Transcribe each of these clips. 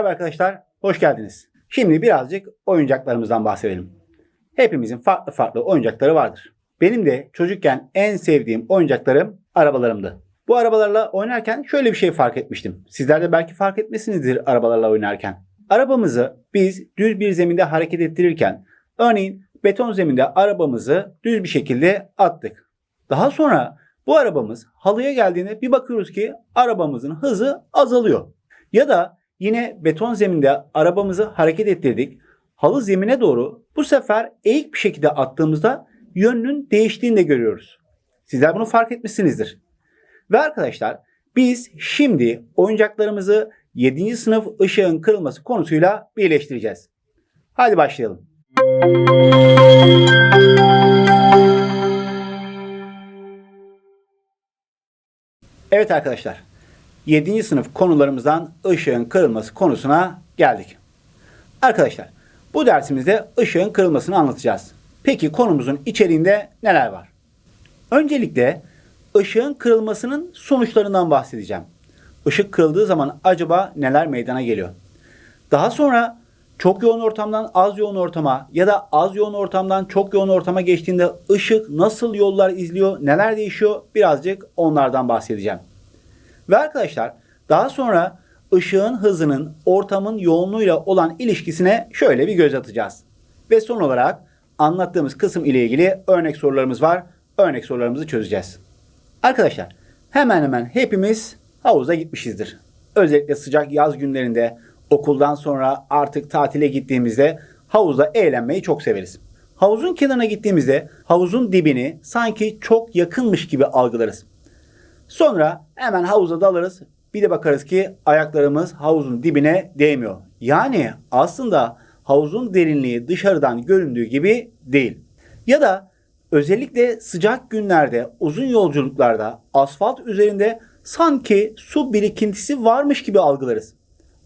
Merhaba arkadaşlar, hoş geldiniz. Şimdi birazcık oyuncaklarımızdan bahsedelim. Hepimizin farklı farklı oyuncakları vardır. Benim de çocukken en sevdiğim oyuncaklarım arabalarımdı. Bu arabalarla oynarken şöyle bir şey fark etmiştim. Sizler de belki fark etmesinizdir arabalarla oynarken. Arabamızı biz düz bir zeminde hareket ettirirken, örneğin beton zeminde arabamızı düz bir şekilde attık. Daha sonra bu arabamız halıya geldiğinde bir bakıyoruz ki arabamızın hızı azalıyor. Ya da yine beton zeminde arabamızı hareket ettirdik. Halı zemine doğru bu sefer eğik bir şekilde attığımızda yönünün değiştiğini de görüyoruz. Sizler bunu fark etmişsinizdir. Ve arkadaşlar biz şimdi oyuncaklarımızı 7. sınıf ışığın kırılması konusuyla birleştireceğiz. Hadi başlayalım. Evet arkadaşlar. 7. sınıf konularımızdan ışığın kırılması konusuna geldik. Arkadaşlar bu dersimizde ışığın kırılmasını anlatacağız. Peki konumuzun içeriğinde neler var? Öncelikle ışığın kırılmasının sonuçlarından bahsedeceğim. Işık kırıldığı zaman acaba neler meydana geliyor? Daha sonra çok yoğun ortamdan az yoğun ortama ya da az yoğun ortamdan çok yoğun ortama geçtiğinde ışık nasıl yollar izliyor, neler değişiyor birazcık onlardan bahsedeceğim. Ve arkadaşlar daha sonra ışığın hızının ortamın yoğunluğuyla olan ilişkisine şöyle bir göz atacağız. Ve son olarak anlattığımız kısım ile ilgili örnek sorularımız var. Örnek sorularımızı çözeceğiz. Arkadaşlar hemen hemen hepimiz havuza gitmişizdir. Özellikle sıcak yaz günlerinde okuldan sonra artık tatile gittiğimizde havuzda eğlenmeyi çok severiz. Havuzun kenarına gittiğimizde havuzun dibini sanki çok yakınmış gibi algılarız. Sonra hemen havuza dalarız. Bir de bakarız ki ayaklarımız havuzun dibine değmiyor. Yani aslında havuzun derinliği dışarıdan göründüğü gibi değil. Ya da özellikle sıcak günlerde, uzun yolculuklarda asfalt üzerinde sanki su birikintisi varmış gibi algılarız.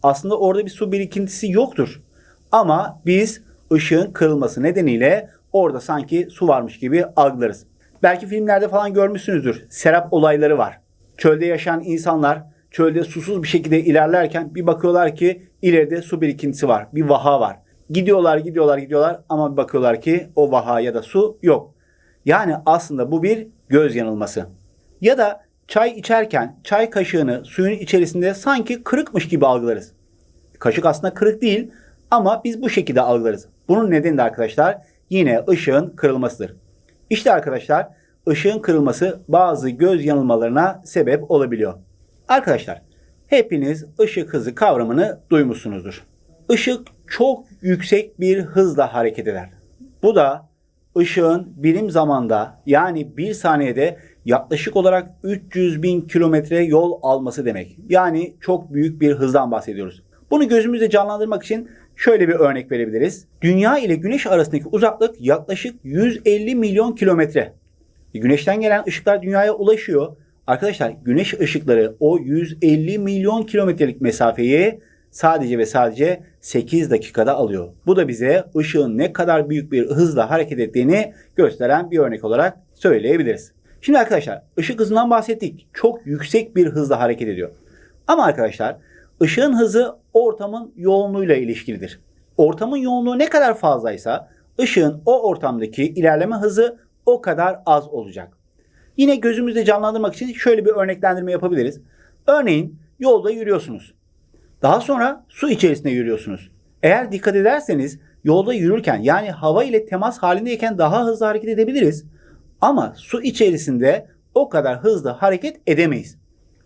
Aslında orada bir su birikintisi yoktur. Ama biz ışığın kırılması nedeniyle orada sanki su varmış gibi algılarız. Belki filmlerde falan görmüşsünüzdür. Serap olayları var. Çölde yaşayan insanlar çölde susuz bir şekilde ilerlerken bir bakıyorlar ki ileride su birikintisi var. Bir vaha var. Gidiyorlar, gidiyorlar, gidiyorlar ama bir bakıyorlar ki o vaha ya da su yok. Yani aslında bu bir göz yanılması. Ya da çay içerken çay kaşığını suyun içerisinde sanki kırıkmış gibi algılarız. Kaşık aslında kırık değil ama biz bu şekilde algılarız. Bunun nedeni de arkadaşlar yine ışığın kırılmasıdır. İşte arkadaşlar ışığın kırılması bazı göz yanılmalarına sebep olabiliyor. Arkadaşlar hepiniz ışık hızı kavramını duymuşsunuzdur. Işık çok yüksek bir hızla hareket eder. Bu da ışığın birim zamanda yani bir saniyede yaklaşık olarak 300 bin kilometre yol alması demek. Yani çok büyük bir hızdan bahsediyoruz. Bunu gözümüzde canlandırmak için şöyle bir örnek verebiliriz. Dünya ile Güneş arasındaki uzaklık yaklaşık 150 milyon kilometre. Güneşten gelen ışıklar dünyaya ulaşıyor. Arkadaşlar güneş ışıkları o 150 milyon kilometrelik mesafeyi sadece ve sadece 8 dakikada alıyor. Bu da bize ışığın ne kadar büyük bir hızla hareket ettiğini gösteren bir örnek olarak söyleyebiliriz. Şimdi arkadaşlar ışık hızından bahsettik. Çok yüksek bir hızla hareket ediyor. Ama arkadaşlar ışığın hızı ortamın yoğunluğuyla ilişkilidir. Ortamın yoğunluğu ne kadar fazlaysa ışığın o ortamdaki ilerleme hızı o kadar az olacak. Yine gözümüzde canlandırmak için şöyle bir örneklendirme yapabiliriz. Örneğin yolda yürüyorsunuz. Daha sonra su içerisinde yürüyorsunuz. Eğer dikkat ederseniz yolda yürürken yani hava ile temas halindeyken daha hızlı hareket edebiliriz. Ama su içerisinde o kadar hızlı hareket edemeyiz.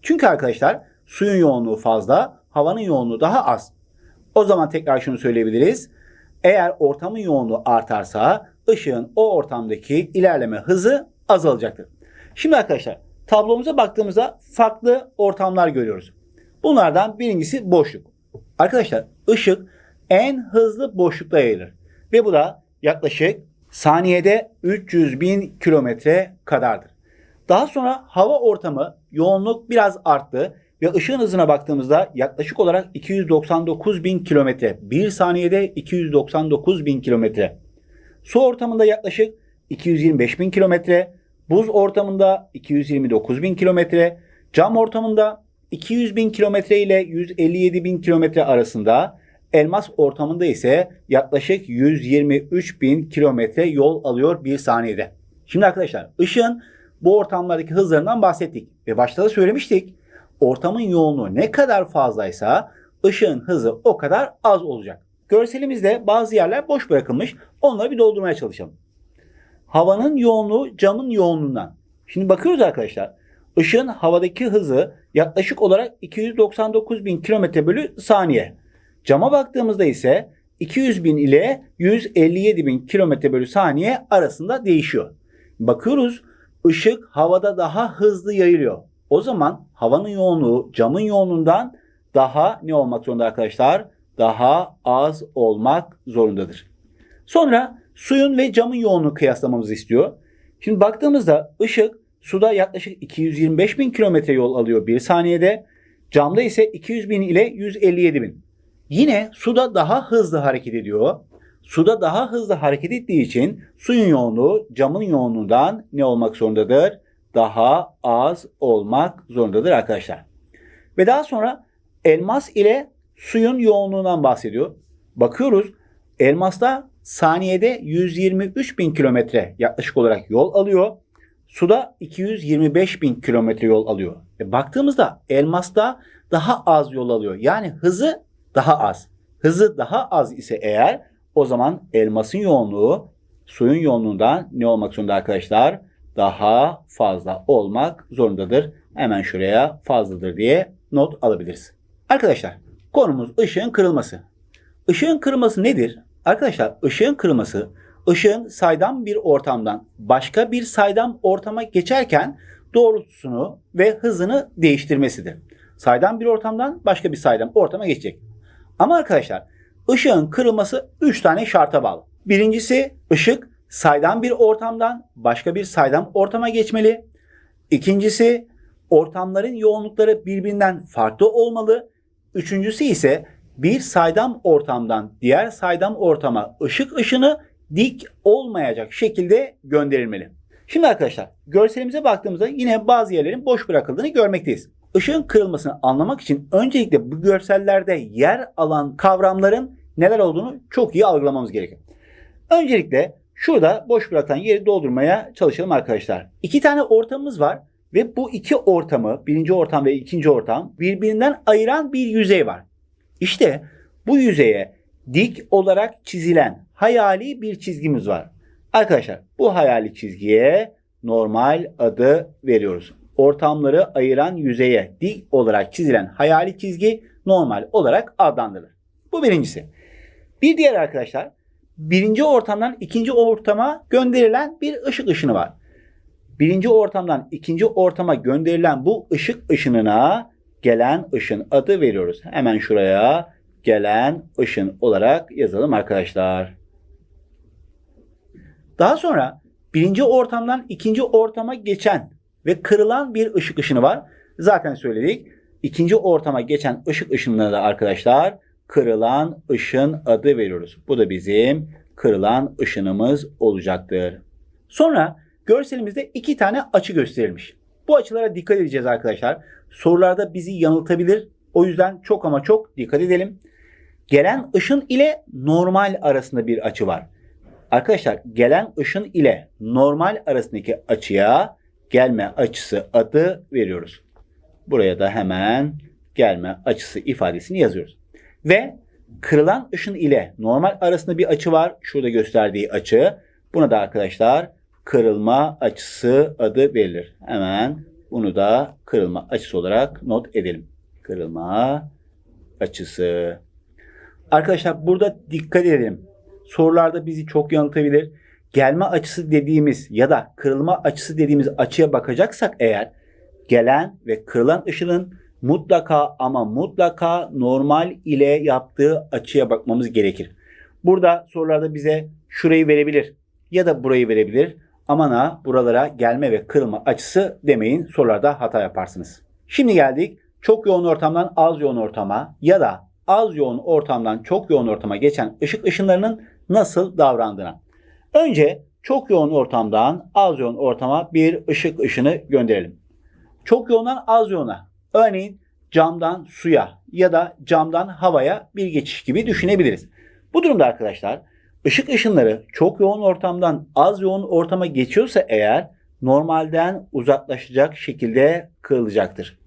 Çünkü arkadaşlar suyun yoğunluğu fazla, havanın yoğunluğu daha az. O zaman tekrar şunu söyleyebiliriz. Eğer ortamın yoğunluğu artarsa ışığın o ortamdaki ilerleme hızı azalacaktır. Şimdi arkadaşlar tablomuza baktığımızda farklı ortamlar görüyoruz. Bunlardan birincisi boşluk. Arkadaşlar ışık en hızlı boşlukta yayılır. Ve bu da yaklaşık saniyede 300 bin kilometre kadardır. Daha sonra hava ortamı yoğunluk biraz arttı ve ışığın hızına baktığımızda yaklaşık olarak 299 bin kilometre. Bir saniyede 299 bin kilometre. Su ortamında yaklaşık 225 bin kilometre. Buz ortamında 229 bin kilometre. Cam ortamında 200 bin kilometre ile 157 bin kilometre arasında. Elmas ortamında ise yaklaşık 123 bin kilometre yol alıyor bir saniyede. Şimdi arkadaşlar ışığın bu ortamlardaki hızlarından bahsettik. Ve başta da söylemiştik. Ortamın yoğunluğu ne kadar fazlaysa ışığın hızı o kadar az olacak. Görselimizde bazı yerler boş bırakılmış. Onları bir doldurmaya çalışalım. Havanın yoğunluğu camın yoğunluğundan. Şimdi bakıyoruz arkadaşlar. Işığın havadaki hızı yaklaşık olarak 299 bin kilometre bölü saniye. Cama baktığımızda ise 200 bin ile 157 bin kilometre bölü saniye arasında değişiyor. Bakıyoruz ışık havada daha hızlı yayılıyor. O zaman havanın yoğunluğu camın yoğunluğundan daha ne olmak zorunda arkadaşlar? Daha az olmak zorundadır. Sonra suyun ve camın yoğunluğu kıyaslamamızı istiyor. Şimdi baktığımızda ışık suda yaklaşık 225 bin kilometre yol alıyor bir saniyede. Camda ise 200 bin ile 157 bin. Yine suda daha hızlı hareket ediyor. Suda daha hızlı hareket ettiği için suyun yoğunluğu camın yoğunluğundan ne olmak zorundadır? Daha az olmak zorundadır arkadaşlar. Ve daha sonra elmas ile suyun yoğunluğundan bahsediyor. Bakıyoruz elmasta saniyede 123 bin kilometre yaklaşık olarak yol alıyor. Suda 225 bin kilometre yol alıyor. E baktığımızda elmasta daha az yol alıyor. Yani hızı daha az. Hızı daha az ise eğer o zaman elmasın yoğunluğu suyun yoğunluğundan ne olmak zorunda arkadaşlar? Daha fazla olmak zorundadır. Hemen şuraya fazladır diye not alabiliriz. Arkadaşlar konumuz ışığın kırılması. Işığın kırılması nedir? Arkadaşlar ışığın kırılması ışığın saydam bir ortamdan başka bir saydam ortama geçerken doğrultusunu ve hızını değiştirmesidir. Saydam bir ortamdan başka bir saydam ortama geçecek. Ama arkadaşlar ışığın kırılması 3 tane şarta bağlı. Birincisi ışık saydam bir ortamdan başka bir saydam ortama geçmeli. İkincisi ortamların yoğunlukları birbirinden farklı olmalı. Üçüncüsü ise bir saydam ortamdan diğer saydam ortama ışık ışını dik olmayacak şekilde gönderilmeli. Şimdi arkadaşlar görselimize baktığımızda yine bazı yerlerin boş bırakıldığını görmekteyiz. Işığın kırılmasını anlamak için öncelikle bu görsellerde yer alan kavramların neler olduğunu çok iyi algılamamız gerekiyor. Öncelikle şurada boş bırakan yeri doldurmaya çalışalım arkadaşlar. İki tane ortamımız var ve bu iki ortamı, birinci ortam ve ikinci ortam birbirinden ayıran bir yüzey var. İşte bu yüzeye dik olarak çizilen hayali bir çizgimiz var. Arkadaşlar bu hayali çizgiye normal adı veriyoruz. Ortamları ayıran yüzeye dik olarak çizilen hayali çizgi normal olarak adlandırılır. Bu birincisi. Bir diğer arkadaşlar birinci ortamdan ikinci ortama gönderilen bir ışık ışını var. Birinci ortamdan ikinci ortama gönderilen bu ışık ışınına gelen ışın adı veriyoruz. Hemen şuraya gelen ışın olarak yazalım arkadaşlar. Daha sonra birinci ortamdan ikinci ortama geçen ve kırılan bir ışık ışını var. Zaten söyledik. İkinci ortama geçen ışık ışınına da arkadaşlar kırılan ışın adı veriyoruz. Bu da bizim kırılan ışınımız olacaktır. Sonra görselimizde iki tane açı gösterilmiş. Bu açılara dikkat edeceğiz arkadaşlar. Sorularda bizi yanıltabilir. O yüzden çok ama çok dikkat edelim. Gelen ışın ile normal arasında bir açı var. Arkadaşlar gelen ışın ile normal arasındaki açıya gelme açısı adı veriyoruz. Buraya da hemen gelme açısı ifadesini yazıyoruz. Ve kırılan ışın ile normal arasında bir açı var. Şurada gösterdiği açı. Buna da arkadaşlar kırılma açısı adı verilir. Hemen bunu da kırılma açısı olarak not edelim. Kırılma açısı. Arkadaşlar burada dikkat edelim. Sorularda bizi çok yanıltabilir. Gelme açısı dediğimiz ya da kırılma açısı dediğimiz açıya bakacaksak eğer gelen ve kırılan ışının mutlaka ama mutlaka normal ile yaptığı açıya bakmamız gerekir. Burada sorularda bize şurayı verebilir ya da burayı verebilir. Aman ha buralara gelme ve kırılma açısı demeyin sorularda hata yaparsınız. Şimdi geldik çok yoğun ortamdan az yoğun ortama ya da az yoğun ortamdan çok yoğun ortama geçen ışık ışınlarının nasıl davrandığına. Önce çok yoğun ortamdan az yoğun ortama bir ışık ışını gönderelim. Çok yoğundan az yoğuna. Örneğin camdan suya ya da camdan havaya bir geçiş gibi düşünebiliriz. Bu durumda arkadaşlar ışık ışınları çok yoğun ortamdan az yoğun ortama geçiyorsa eğer normalden uzaklaşacak şekilde kırılacaktır.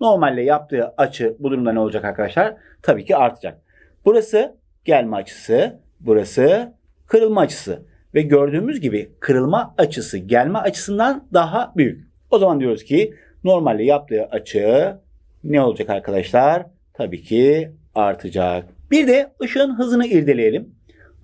Normalde yaptığı açı bu durumda ne olacak arkadaşlar? Tabii ki artacak. Burası gelme açısı, burası kırılma açısı ve gördüğümüz gibi kırılma açısı gelme açısından daha büyük. O zaman diyoruz ki normalde yaptığı açı ne olacak arkadaşlar? Tabii ki artacak. Bir de ışığın hızını irdeleyelim.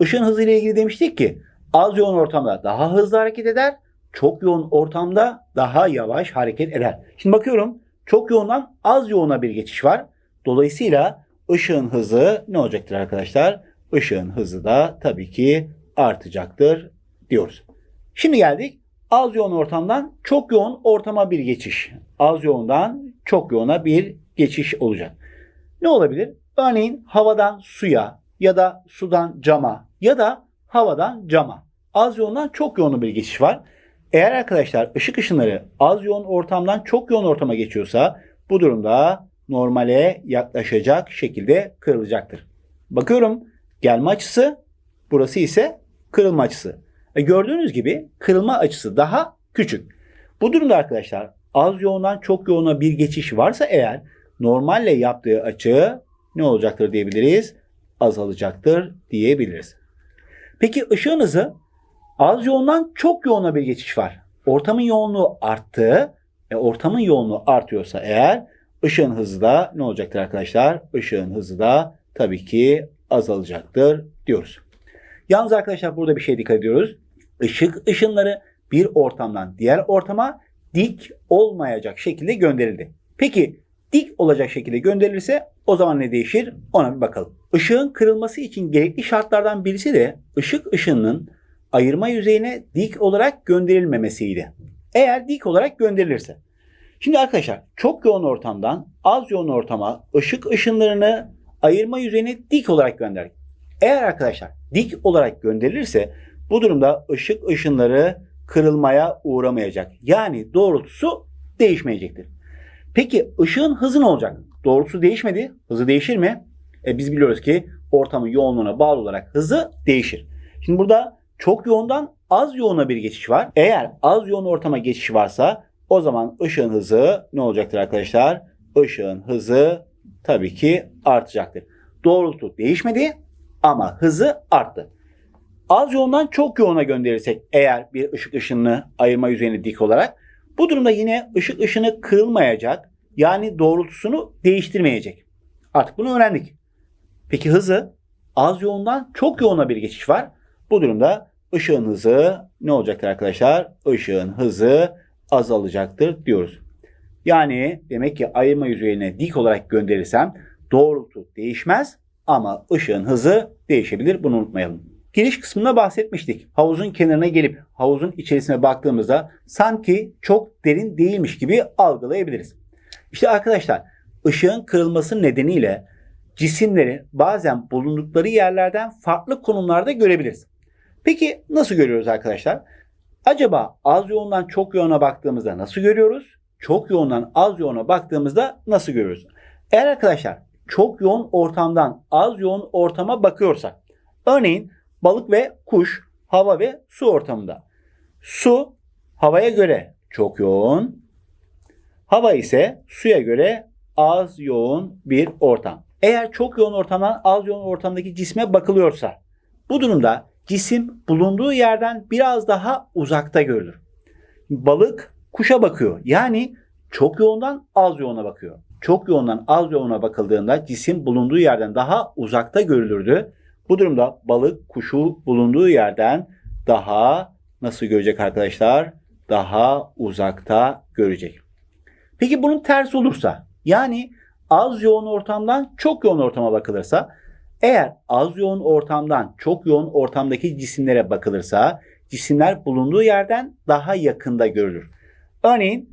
Işığın hızı ile ilgili demiştik ki az yoğun ortamda daha hızlı hareket eder, çok yoğun ortamda daha yavaş hareket eder. Şimdi bakıyorum çok yoğundan az yoğuna bir geçiş var. Dolayısıyla ışığın hızı ne olacaktır arkadaşlar? Işığın hızı da tabii ki artacaktır diyoruz. Şimdi geldik az yoğun ortamdan çok yoğun ortama bir geçiş. Az yoğundan çok yoğuna bir geçiş olacak. Ne olabilir? Örneğin havadan suya ya da sudan cama ya da havadan cama. Az yoğundan çok yoğun bir geçiş var. Eğer arkadaşlar ışık ışınları az yoğun ortamdan çok yoğun ortama geçiyorsa bu durumda normale yaklaşacak şekilde kırılacaktır. Bakıyorum gelme açısı burası ise kırılma açısı. E gördüğünüz gibi kırılma açısı daha küçük. Bu durumda arkadaşlar az yoğundan çok yoğuna bir geçiş varsa eğer normalle yaptığı açı ne olacaktır diyebiliriz? Azalacaktır diyebiliriz. Peki ışığın hızı az yoğundan çok yoğuna bir geçiş var. Ortamın yoğunluğu arttı. E, ortamın yoğunluğu artıyorsa eğer ışığın hızı da ne olacaktır arkadaşlar? Işığın hızı da tabii ki azalacaktır diyoruz. Yalnız arkadaşlar burada bir şey dikkat ediyoruz. Işık ışınları bir ortamdan diğer ortama dik olmayacak şekilde gönderildi. Peki dik olacak şekilde gönderilirse o zaman ne değişir? Ona bir bakalım. Işığın kırılması için gerekli şartlardan birisi de ışık ışınının ayırma yüzeyine dik olarak gönderilmemesiydi. Eğer dik olarak gönderilirse. Şimdi arkadaşlar çok yoğun ortamdan az yoğun ortama ışık ışınlarını ayırma yüzeyine dik olarak gönderdik. Eğer arkadaşlar dik olarak gönderilirse bu durumda ışık ışınları kırılmaya uğramayacak. Yani doğrultusu değişmeyecektir. Peki ışığın hızı ne olacak? Doğrultusu değişmedi. Hızı değişir mi? E biz biliyoruz ki ortamın yoğunluğuna bağlı olarak hızı değişir. Şimdi burada çok yoğundan az yoğuna bir geçiş var. Eğer az yoğun ortama geçiş varsa o zaman ışığın hızı ne olacaktır arkadaşlar? Işığın hızı tabii ki artacaktır. Doğrultu değişmedi ama hızı arttı. Az yoğundan çok yoğuna gönderirsek eğer bir ışık ışınını ayırma yüzeyine dik olarak bu durumda yine ışık ışını kırılmayacak yani doğrultusunu değiştirmeyecek. Artık bunu öğrendik. Peki hızı az yoğundan çok yoğuna bir geçiş var. Bu durumda ışığın hızı ne olacaktır arkadaşlar? Işığın hızı azalacaktır diyoruz. Yani demek ki ayırma yüzeyine dik olarak gönderirsem doğrultu değişmez ama ışığın hızı değişebilir. Bunu unutmayalım. Giriş kısmında bahsetmiştik. Havuzun kenarına gelip havuzun içerisine baktığımızda sanki çok derin değilmiş gibi algılayabiliriz. İşte arkadaşlar ışığın kırılması nedeniyle cisimleri bazen bulundukları yerlerden farklı konumlarda görebiliriz. Peki nasıl görüyoruz arkadaşlar? Acaba az yoğundan çok yoğuna baktığımızda nasıl görüyoruz? Çok yoğundan az yoğuna baktığımızda nasıl görüyoruz? Eğer arkadaşlar çok yoğun ortamdan az yoğun ortama bakıyorsak, örneğin balık ve kuş hava ve su ortamında. Su havaya göre çok yoğun, hava ise suya göre az yoğun bir ortam. Eğer çok yoğun ortamdan az yoğun ortamdaki cisme bakılıyorsa bu durumda cisim bulunduğu yerden biraz daha uzakta görülür. Balık kuşa bakıyor. Yani çok yoğundan az yoğuna bakıyor. Çok yoğundan az yoğuna bakıldığında cisim bulunduğu yerden daha uzakta görülürdü. Bu durumda balık kuşu bulunduğu yerden daha nasıl görecek arkadaşlar? Daha uzakta görecek. Peki bunun tersi olursa yani az yoğun ortamdan çok yoğun ortama bakılırsa eğer az yoğun ortamdan çok yoğun ortamdaki cisimlere bakılırsa cisimler bulunduğu yerden daha yakında görülür. Örneğin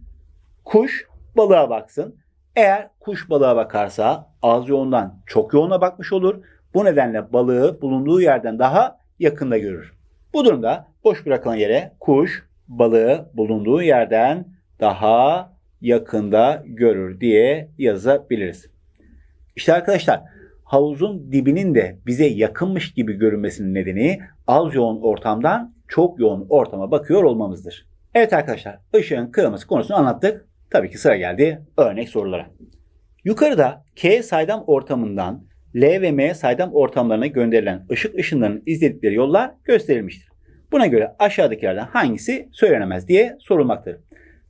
kuş balığa baksın. Eğer kuş balığa bakarsa az yoğundan çok yoğuna bakmış olur. Bu nedenle balığı bulunduğu yerden daha yakında görür. Bu durumda boş bırakılan yere kuş balığı bulunduğu yerden daha yakında görür diye yazabiliriz. İşte arkadaşlar havuzun dibinin de bize yakınmış gibi görünmesinin nedeni az yoğun ortamdan çok yoğun ortama bakıyor olmamızdır. Evet arkadaşlar ışığın kırılması konusunu anlattık. Tabii ki sıra geldi örnek sorulara. Yukarıda K saydam ortamından L ve M saydam ortamlarına gönderilen ışık ışınlarının izledikleri yollar gösterilmiştir. Buna göre aşağıdakilerden hangisi söylenemez diye sorulmaktadır.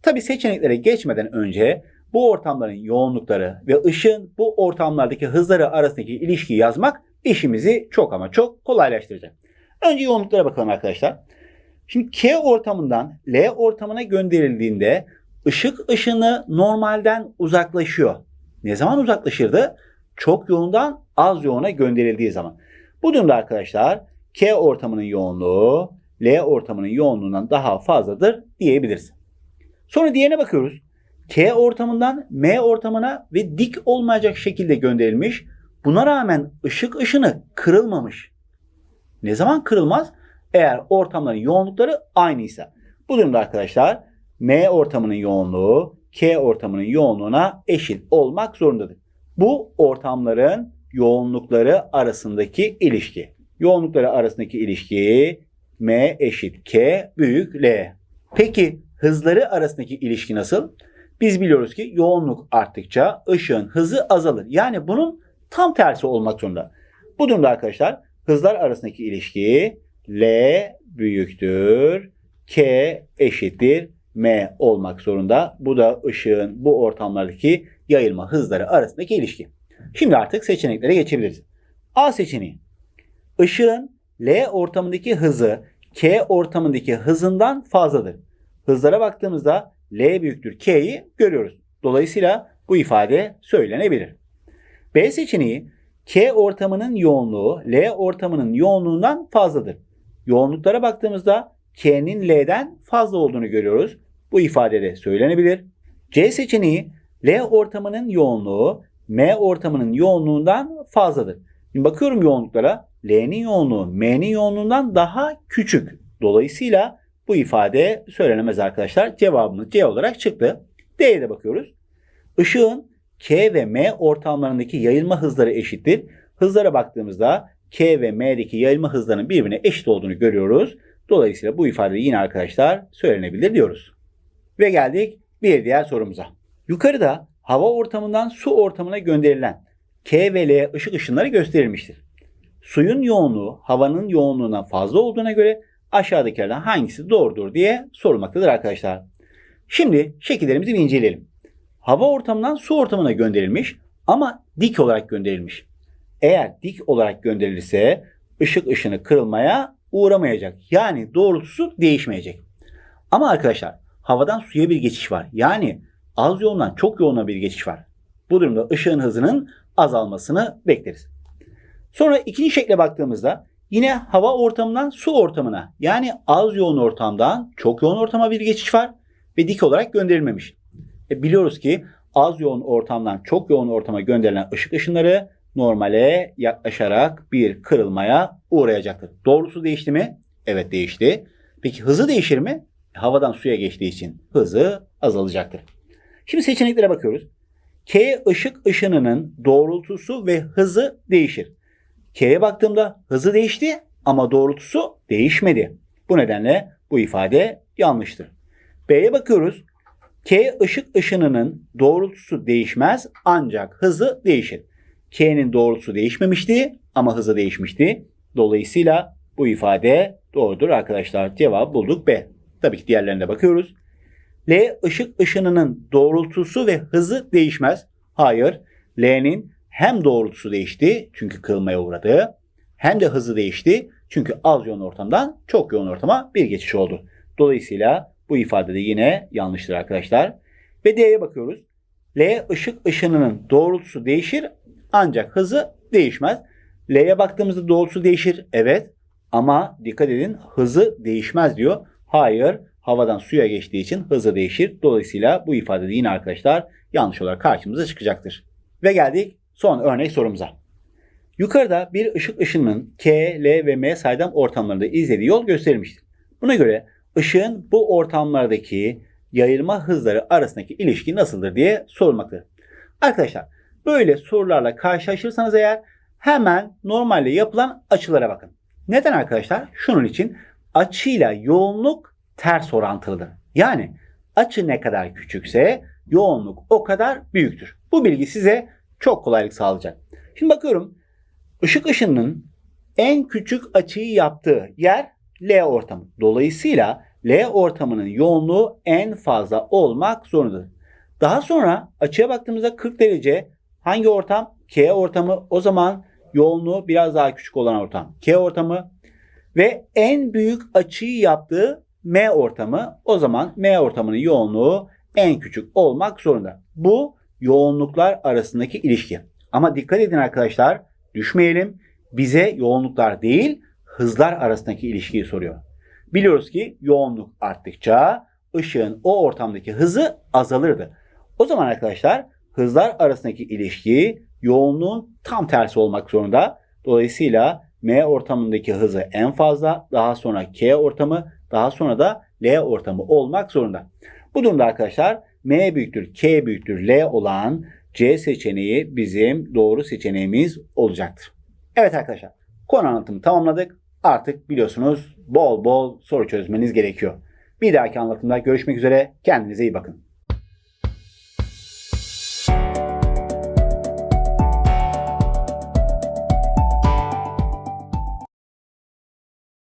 Tabi seçeneklere geçmeden önce bu ortamların yoğunlukları ve ışığın bu ortamlardaki hızları arasındaki ilişkiyi yazmak işimizi çok ama çok kolaylaştıracak. Önce yoğunluklara bakalım arkadaşlar. Şimdi K ortamından L ortamına gönderildiğinde ışık ışını normalden uzaklaşıyor. Ne zaman uzaklaşırdı? Çok yoğundan az yoğuna gönderildiği zaman. Bu durumda arkadaşlar K ortamının yoğunluğu L ortamının yoğunluğundan daha fazladır diyebiliriz. Sonra diğerine bakıyoruz. K ortamından M ortamına ve dik olmayacak şekilde gönderilmiş. Buna rağmen ışık ışını kırılmamış. Ne zaman kırılmaz? Eğer ortamların yoğunlukları aynıysa. Bu durumda arkadaşlar M ortamının yoğunluğu K ortamının yoğunluğuna eşit olmak zorundadır. Bu ortamların yoğunlukları arasındaki ilişki. Yoğunlukları arasındaki ilişki M eşit K büyük L. Peki hızları arasındaki ilişki nasıl? Biz biliyoruz ki yoğunluk arttıkça ışığın hızı azalır. Yani bunun tam tersi olmak zorunda. Bu durumda arkadaşlar hızlar arasındaki ilişki L büyüktür K eşittir M olmak zorunda. Bu da ışığın bu ortamlardaki yayılma hızları arasındaki ilişki. Şimdi artık seçeneklere geçebiliriz. A seçeneği. Işığın L ortamındaki hızı K ortamındaki hızından fazladır. Hızlara baktığımızda L büyüktür K'yi görüyoruz. Dolayısıyla bu ifade söylenebilir. B seçeneği K ortamının yoğunluğu L ortamının yoğunluğundan fazladır. Yoğunluklara baktığımızda K'nin L'den fazla olduğunu görüyoruz. Bu ifade de söylenebilir. C seçeneği L ortamının yoğunluğu M ortamının yoğunluğundan fazladır. Şimdi bakıyorum yoğunluklara. L'nin yoğunluğu M'nin yoğunluğundan daha küçük. Dolayısıyla bu ifade söylenemez arkadaşlar. Cevabımız C olarak çıktı. D'ye de bakıyoruz. Işığın K ve M ortamlarındaki yayılma hızları eşittir. Hızlara baktığımızda K ve M'deki yayılma hızlarının birbirine eşit olduğunu görüyoruz. Dolayısıyla bu ifade yine arkadaşlar söylenebilir diyoruz. Ve geldik bir diğer sorumuza. Yukarıda hava ortamından su ortamına gönderilen K ve L ışık ışınları gösterilmiştir. Suyun yoğunluğu havanın yoğunluğuna fazla olduğuna göre aşağıdakilerden hangisi doğrudur diye sorulmaktadır arkadaşlar. Şimdi şekillerimizi bir inceleyelim. Hava ortamından su ortamına gönderilmiş ama dik olarak gönderilmiş. Eğer dik olarak gönderilirse ışık ışını kırılmaya uğramayacak. Yani doğrultusu değişmeyecek. Ama arkadaşlar havadan suya bir geçiş var. Yani az yoğundan çok yoğuna bir geçiş var. Bu durumda ışığın hızının azalmasını bekleriz. Sonra ikinci şekle baktığımızda yine hava ortamından su ortamına yani az yoğun ortamdan çok yoğun ortama bir geçiş var ve dik olarak gönderilmemiş. E biliyoruz ki az yoğun ortamdan çok yoğun ortama gönderilen ışık ışınları normale yaklaşarak bir kırılmaya uğrayacaktır. Doğrusu değişti mi? Evet değişti. Peki hızı değişir mi? Havadan suya geçtiği için hızı azalacaktır. Şimdi seçeneklere bakıyoruz. K ışık ışınının doğrultusu ve hızı değişir. K'ye baktığımda hızı değişti ama doğrultusu değişmedi. Bu nedenle bu ifade yanlıştır. B'ye bakıyoruz. K ışık ışınının doğrultusu değişmez ancak hızı değişir. K'nin doğrultusu değişmemişti ama hızı değişmişti. Dolayısıyla bu ifade doğrudur arkadaşlar. Cevap bulduk B. Tabii ki diğerlerine bakıyoruz. L ışık ışınının doğrultusu ve hızı değişmez. Hayır. L'nin hem doğrultusu değişti çünkü kırılmaya uğradı hem de hızı değişti çünkü az yoğun ortamdan çok yoğun ortama bir geçiş oldu. Dolayısıyla bu ifade de yine yanlıştır arkadaşlar. Ve D'ye bakıyoruz. L ışık ışınının doğrultusu değişir ancak hızı değişmez. L'ye baktığımızda doğrultusu değişir. Evet ama dikkat edin hızı değişmez diyor. Hayır havadan suya geçtiği için hızı değişir. Dolayısıyla bu ifade de yine arkadaşlar yanlış olarak karşımıza çıkacaktır. Ve geldik son örnek sorumuza. Yukarıda bir ışık ışınının K, L ve M saydam ortamlarında izlediği yol gösterilmiştir. Buna göre ışığın bu ortamlardaki yayılma hızları arasındaki ilişki nasıldır diye sorulmaktadır. Arkadaşlar böyle sorularla karşılaşırsanız eğer hemen normalde yapılan açılara bakın. Neden arkadaşlar? Şunun için açıyla yoğunluk ters orantılıdır. Yani açı ne kadar küçükse yoğunluk o kadar büyüktür. Bu bilgi size çok kolaylık sağlayacak. Şimdi bakıyorum ışık ışınının en küçük açıyı yaptığı yer L ortamı. Dolayısıyla L ortamının yoğunluğu en fazla olmak zorundadır. Daha sonra açıya baktığımızda 40 derece hangi ortam? K ortamı. O zaman yoğunluğu biraz daha küçük olan ortam. K ortamı ve en büyük açıyı yaptığı M ortamı. O zaman M ortamının yoğunluğu en küçük olmak zorunda. Bu yoğunluklar arasındaki ilişki. Ama dikkat edin arkadaşlar, düşmeyelim. Bize yoğunluklar değil, hızlar arasındaki ilişkiyi soruyor. Biliyoruz ki yoğunluk arttıkça ışığın o ortamdaki hızı azalırdı. O zaman arkadaşlar hızlar arasındaki ilişki yoğunluğun tam tersi olmak zorunda. Dolayısıyla M ortamındaki hızı en fazla, daha sonra K ortamı, daha sonra da L ortamı olmak zorunda. Bu durumda arkadaşlar M büyüktür, K büyüktür, L olan C seçeneği bizim doğru seçeneğimiz olacaktır. Evet arkadaşlar konu anlatımı tamamladık. Artık biliyorsunuz bol bol soru çözmeniz gerekiyor. Bir dahaki anlatımda görüşmek üzere. Kendinize iyi bakın.